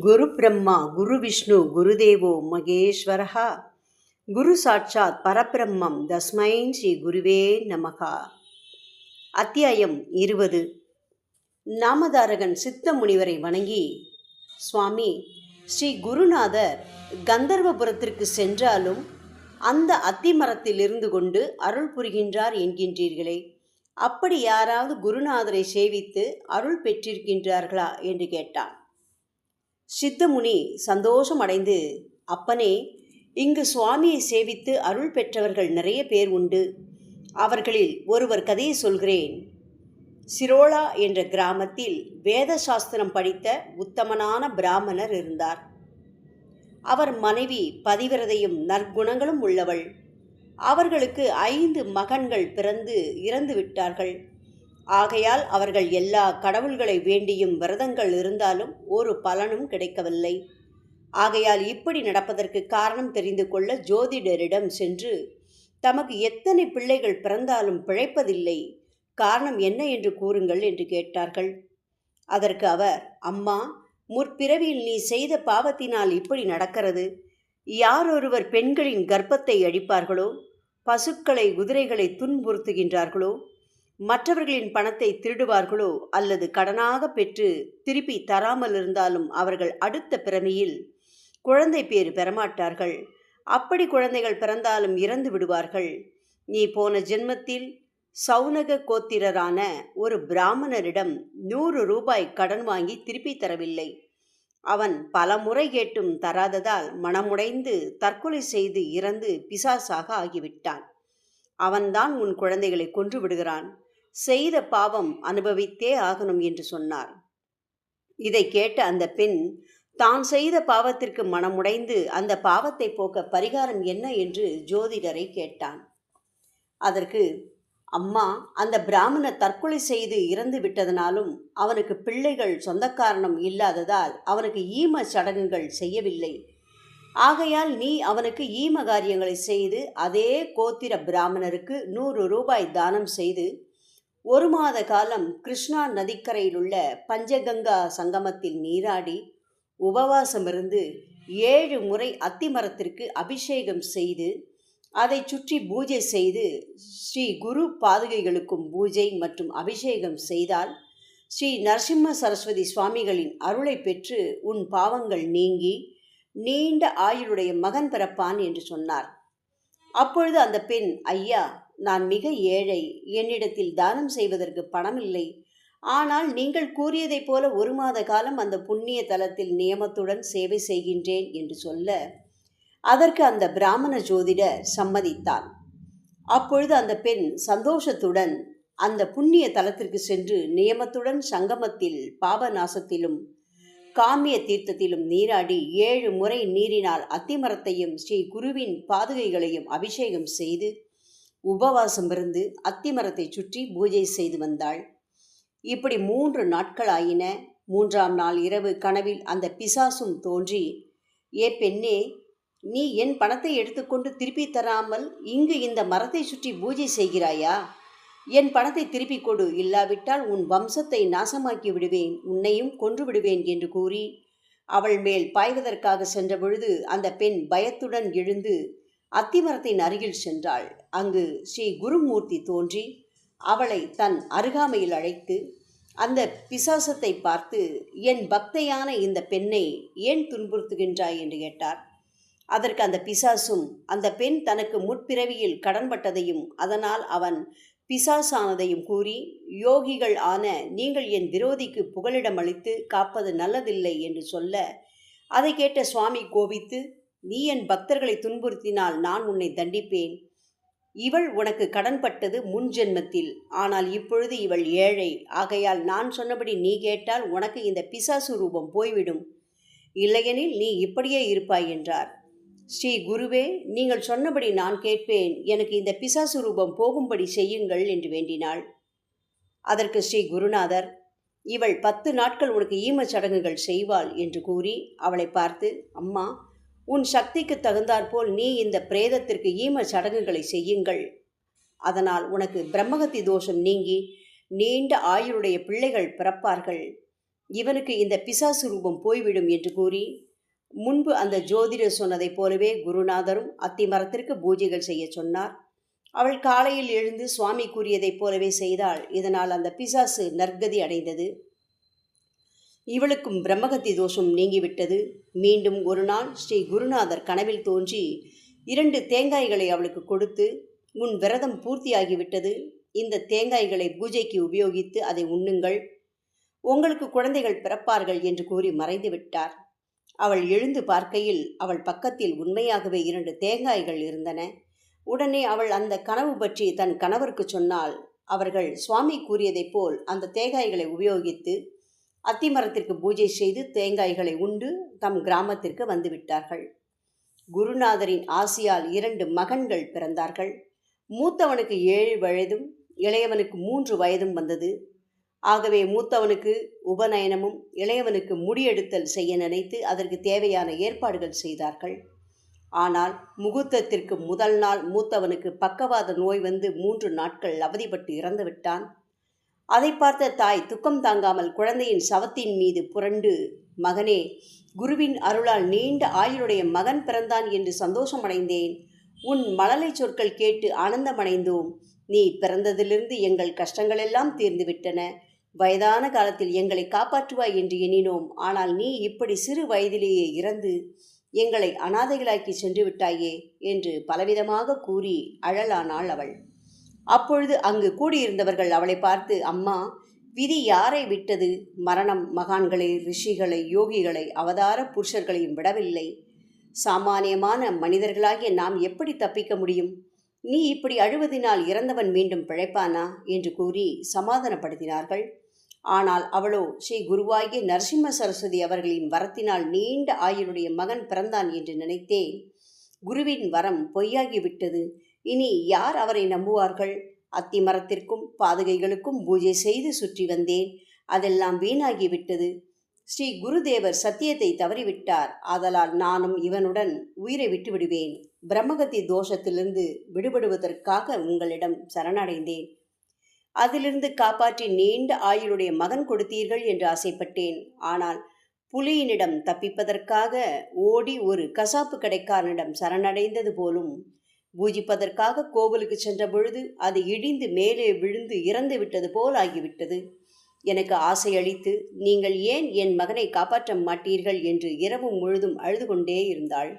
குரு பிரம்மா குரு விஷ்ணு குருதேவோ மகேஸ்வரஹா. குரு சாட்சாத் பரபிரம்மம் தஸ்மை ஸ்ரீ குருவே நமகா. அத்தியாயம் இருபது. நாமதாரகன் சித்த முனிவரை வணங்கி சுவாமி ஸ்ரீ குருநாதர் கந்தர்வபுரத்திற்கு சென்றாலும் அந்த அத்திமரத்தில் இருந்து கொண்டு அருள் புரிகின்றார் என்கின்றீர்களே. அப்படி யாராவது குருநாதரை சேவித்து அருள் பெற்றிருக்கின்றார்களா? என்று கேட்டான். சித்தமுனி சந்தோஷம் அடைந்து அப்பனே இங்கு சுவாமியை சேவித்து அருள் பெற்றவர்கள் நிறைய பேர் உண்டு. அவர்களில் ஒருவர் கதையை சொல்கிறேன். சிரோலா என்ற கிராமத்தில் வேத சாஸ்திரம் படித்த உத்தமனான பிராமணர் இருந்தார். அவர் மனைவி பதிவிரதையும் நற்குணங்களும் உள்ளவள். அவர்களுக்கு ஐந்து மகன்கள் பிறந்து இறந்து விட்டார்கள் ஆகையால் அவர்கள் எல்லா கடவுள்களை வேண்டியும் விரதங்கள் இருந்தாலும் ஒரு பலனும் கிடைக்கவில்லை. ஆகையால் இப்படி நடப்பதற்கு காரணம் தெரிந்து கொள்ள ஜோதிடரிடம் சென்று தமக்கு எத்தனை பிள்ளைகள் பிறந்தாலும் பிழைப்பதில்லை. காரணம் என்ன என்று கூறுங்கள் என்று கேட்டார்கள். அதற்கு அவர் அம்மா முற்பிறவியில் நீ செய்த பாவத்தினால் இப்படி நடக்கிறது. யார் ஒருவர் பெண்களின் கர்ப்பத்தை அழிப்பார்களோ பசுக்களை குதிரைகளை துன்புறுத்துகின்றார்களோ? மற்றவர்களின் பணத்தை திருடுவார்களோ அல்லது கடனாக பெற்று திருப்பி தராமல் இருந்தாலும் அவர்கள் அடுத்த பிறமையில் குழந்தை பேர் பெறமாட்டார்கள். அப்படி குழந்தைகள் பிறந்தாலும் இறந்து விடுவார்கள். நீ போன ஜென்மத்தில் சௌனக கோத்திரரான ஒரு பிராமணரிடம் நூறு ரூபாய் கடன் வாங்கி திருப்பி தரவில்லை. அவன் பல முறை கேட்டும் தராததால் மனமுடைந்து தற்கொலை செய்து இறந்து பிசாசாக ஆகிவிட்டான். அவன்தான் உன் குழந்தைகளை கொன்று விடுகிறான். செய்த பாவம் அனுபவித்தே ஆகணும் என்று சொன்னார். இதை கேட்ட அந்த பெண் தான் செய்த பாவத்திற்கு மனமுடைந்து அந்த பாவத்தை போக்க பரிகாரம் என்ன? என்று ஜோதிடரை கேட்டான். அதற்கு அம்மா அந்த பிராமணர் தற்கொலை செய்து இறந்து விட்டதனாலும் அவனுக்கு பிள்ளைகள் சொந்தக்காரணம் இல்லாததால் அவனுக்கு ஈம சடங்குகள் செய்யவில்லை. ஆகையால் நீ அவனுக்கு ஈம காரியங்களை செய்து அதே கோத்திர பிராமணருக்கு நூறு ரூபாய் தானம் செய்து ஒரு மாத காலம் கிருஷ்ணா நதிக்கரையில் உள்ள பஞ்சகங்கா சங்கமத்தில் நீராடி உபவாசமிருந்து ஏழு முறை அத்திமரத்திற்கு அபிஷேகம் செய்து அதை சுற்றி பூஜை செய்து ஸ்ரீ குரு பாதுகைகளுக்கும் பூஜை மற்றும் அபிஷேகம் செய்தால் ஸ்ரீ நரசிம்ம சரஸ்வதி சுவாமிகளின் அருளை பெற்று உன் பாவங்கள் நீங்கி நீண்ட ஆயுளுடைய மகன் பிறப்பான் என்று சொன்னார். அப்பொழுது அந்த பெண் ஐயா நான் மிக ஏழை என்னிடத்தில் தானம் செய்வதற்கு பணம் இல்லை ஆனால் நீங்கள் கூறியதைப் போல ஒரு மாத காலம் அந்த புண்ணிய தலத்தில் நியமத்துடன் சேவை செய்கின்றேன் என்று சொல்ல அதற்கு அந்த பிராமண ஜோதிடர் சம்மதித்தான் அப்பொழுது அந்த பெண் சந்தோஷத்துடன் அந்த புண்ணிய தலத்திற்கு சென்று நியமத்துடன் சங்கமத்தில் பாபநாசத்திலும் காமிய தீர்த்தத்திலும் நீராடி ஏழு முறை நீரினால் அத்திமரத்தையும் ஸ்ரீ குருவின் பாதுகைகளையும் அபிஷேகம் செய்து உபவாசம் இருந்து அத்திமரத்தை சுற்றி பூஜை செய்து வந்தாள். இப்படி மூன்று நாட்கள் ஆயின மூன்றாம் நாள் இரவு கனவில் அந்த பிசாசும் தோன்றி ஏ பெண்ணே நீ என் பணத்தை எடுத்துக்கொண்டு திருப்பி தராமல் இங்கு இந்த மரத்தை சுற்றி பூஜை செய்கிறாயா? என் பணத்தை திருப்பி கொடு. இல்லாவிட்டால் உன் வம்சத்தை நாசமாக்கி விடுவேன். உன்னையும் கொன்று விடுவேன் என்று கூறி அவள் மேல் பாய்வதற்காக சென்ற பொழுது அந்த பெண் பயத்துடன் எழுந்து அத்திமரத்தின் அருகில் சென்றாள். அங்கு ஸ்ரீ குருமூர்த்தி தோன்றி அவளை தன் அருகாமையில் அழைத்து அந்த பிசாசத்தை பார்த்து என் பக்தையான இந்த பெண்ணை ஏன் துன்புறுத்துகின்றாய்? என்று கேட்டார். அதற்கு அந்த பிசாசும் அந்த பெண் தனக்கு முற்பிறவியில் கடன்பட்டதையும் அதனால் அவன் பிசாசானதையும் கூறி யோகிகள் ஆன நீங்கள் என் விரோதிக்கு புகலிடம் அளித்து காப்பது நல்லதில்லை என்று சொல்ல அதை கேட்ட சுவாமி கோபித்து நீ என் பக்தர்களை துன்புறுத்தினால் நான் உன்னை தண்டிப்பேன். இவள் உனக்கு கடன்பட்டது முன் ஜென்மத்தில். ஆனால் இப்பொழுது இவள் ஏழை. ஆகையால் நான் சொன்னபடி நீ கேட்டால் உனக்கு இந்த பிசாசு ரூபம் போய்விடும். இல்லையெனில் நீ இப்படியே இருப்பாய் என்றார். ஸ்ரீ குருவே நீங்கள் சொன்னபடி நான் கேட்பேன். எனக்கு இந்த பிசாசு ரூபம் போகும்படி செய்யுங்கள் என்று வேண்டினாள். அதற்கு ஸ்ரீ குருநாதர் இவள் பத்து நாட்கள் உனக்கு ஈமச் சடங்குகள் செய்வாள் என்று கூறி அவளை பார்த்து அம்மா உன் சக்திக்கு தகுந்தாற்போல் நீ இந்த பிரேதத்திற்கு ஈம சடங்குகளை செய்யுங்கள். அதனால் உனக்கு பிரம்மகத்தி தோஷம் நீங்கி நீண்ட ஆயுளுடைய பிள்ளைகள் பிறப்பார்கள். இவனுக்கு இந்த பிசாசு ரூபம் போய்விடும் என்று கூறி முன்பு அந்த ஜோதிடர் சொன்னதைப் போலவே குருநாதரும் அத்திமரத்திற்கு பூஜைகள் செய்ய சொன்னார். அவள் காலையில் எழுந்து சுவாமி கூறியதைப் போலவே செய்தாள். இதனால் அந்த பிசாசு நற்கதி அடைந்தது. இவளுக்கும் பிரம்மகத்தி தோஷம் நீங்கிவிட்டது. மீண்டும் ஒரு நாள் ஸ்ரீ குருநாதர் கனவில் தோன்றி இரண்டு தேங்காய்களை அவளுக்கு கொடுத்து உன் விரதம் பூர்த்தியாகிவிட்டது. இந்த தேங்காய்களை பூஜைக்கு உபயோகித்து அதை உண்ணுங்கள். உங்களுக்கு குழந்தைகள் பிறப்பார்கள் என்று கூறி மறைந்து விட்டார் அவள் எழுந்து பார்க்கையில் அவள் பக்கத்தில் உண்மையாகவே இரண்டு தேங்காய்கள் இருந்தன. உடனே அவள் அந்த கனவு பற்றி தன் கணவருக்கு சொன்னால் அவர்கள் சுவாமி கூறியதைப் போல் அந்த தேங்காய்களை உபயோகித்து அத்திமரத்திற்கு பூஜை செய்து தேங்காய்களை உண்டு தம் கிராமத்திற்கு வந்துவிட்டார்கள். குருநாதரின் ஆசியால் இரண்டு மகன்கள் பிறந்தார்கள். மூத்தவனுக்கு ஏழு வயதும் இளையவனுக்கு மூன்று வயதும் வந்தது. ஆகவே மூத்தவனுக்கு உபநயனமும் இளையவனுக்கு முடியெடுத்தல் செய்ய நினைத்து அதற்கு தேவையான ஏற்பாடுகள் செய்தார்கள். ஆனால் முகூர்த்தத்திற்கு முதல் நாள் மூத்தவனுக்கு பக்கவாத நோய் வந்து மூன்று நாட்கள் அவதிப்பட்டு இறந்துவிட்டான். அதை பார்த்த தாய் துக்கம் தாங்காமல் குழந்தையின் சவத்தின் மீது புரண்டு மகனே குருவின் அருளால் நீண்ட ஆயுளுடைய மகன் பிறந்தான் என்று சந்தோஷமடைந்தேன். உன் மழலை சொற்கள் கேட்டு ஆனந்தமடைந்தோம். நீ பிறந்ததிலிருந்து எங்கள் கஷ்டங்களெல்லாம் தீர்ந்துவிட்டன. வயதான காலத்தில் எங்களை காப்பாற்றுவாய் என்று எண்ணினோம். ஆனால் நீ இப்படி சிறு வயதிலேயே இறந்து எங்களை அனாதைகளாக்கி சென்று விட்டாயே என்று பலவிதமாக கூறி அழலானாள் அவள். அப்பொழுது அங்கு கூடியிருந்தவர்கள் அவளை பார்த்து அம்மா விதி யாரை விட்டது? மரணம் மகான்களை ரிஷிகளை யோகிகளை அவதார புருஷர்களையும் விடவில்லை. சாமானியமான மனிதர்களாகிய நாம் எப்படி தப்பிக்க முடியும்? நீ இப்படி அழுவதினால் இறந்தவன் மீண்டும் பிழைப்பானா? என்று கூறி சமாதானப்படுத்தினார்கள். ஆனால் அவளோ ஸ்ரீ குருவாகிய நரசிம்ம சரஸ்வதி அவர்களின் வரத்தினால் நீண்ட ஆயுளுடைய மகன் பிறந்தான் என்று நினைத்தேன். குருவின் வரம் பொய்யாகிவிட்டது இனி யார் அவரை நம்புவார்கள்? அத்திமரத்திற்கும் பாதுகைகளுக்கும் பூஜை செய்து சுற்றி வந்தேன். அதெல்லாம் வீணாகிவிட்டது. ஸ்ரீ குருதேவர் சத்தியத்தை தவறிவிட்டார். ஆதலால் நானும் இவனுடன் உயிரை விட்டு விடுவேன் பிரம்மகத்தி தோஷத்திலிருந்து விடுபடுவதற்காக உங்களிடம் சரணடைந்தேன். அதிலிருந்து காப்பாற்றி நீண்ட ஆயுளுடைய மகன் கொடுத்தீர்கள் என்று ஆசைப்பட்டேன். ஆனால் புலியினிடம் தப்பிப்பதற்காக ஓடி ஒரு கசாப்பு கடைக்காரனிடம் சரணடைந்தது போலும் பூஜிப்பதற்காக கோவிலுக்கு சென்ற பொழுது அது இடிந்து மேலே விழுந்து இறந்து விட்டது போல் ஆகிவிட்டது. எனக்கு ஆசை அளித்து நீங்கள் ஏன் என் மகனை காப்பாற்ற மாட்டீர்கள்? என்று இரவு முழுதும் அழுது கொண்டே இருந்தாள்.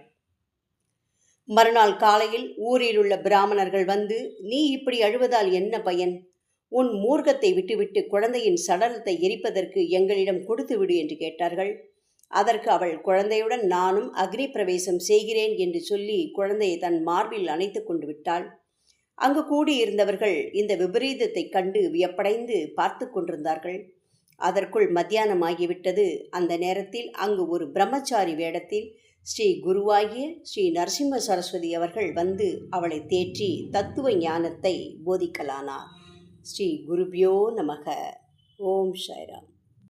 மறுநாள் காலையில் ஊரில் உள்ள பிராமணர்கள் வந்து நீ இப்படி அழுவதால் என்ன பயன்? உன் மூர்க்கத்தை விட்டுவிட்டு குழந்தையின் சடலத்தை எரிப்பதற்கு எங்களிடம் கொடுத்து விடு என்று கேட்டார்கள். அதற்கு அவள் குழந்தையுடன் நானும் அக்னி பிரவேசம் செய்கிறேன் என்று சொல்லி குழந்தையை தன் மார்பில் அணைத்து கொண்டு விட்டாள். அங்கு கூடியிருந்தவர்கள் இந்த விபரீதத்தை கண்டு வியப்படைந்து பார்த்து கொண்டிருந்தார்கள். அதற்குள் மத்தியானமாகிவிட்டது. அந்த நேரத்தில் அங்கு ஒரு பிரம்மச்சாரி வேடத்தில் ஸ்ரீ குருவாகிய ஸ்ரீ நரசிம்ம சரஸ்வதி அவர்கள் வந்து அவளை தேற்றி தத்துவ ஞானத்தை போதிக்கலானார். ஸ்ரீ குருபியோ நமக. ஓம் சாய்ராம்.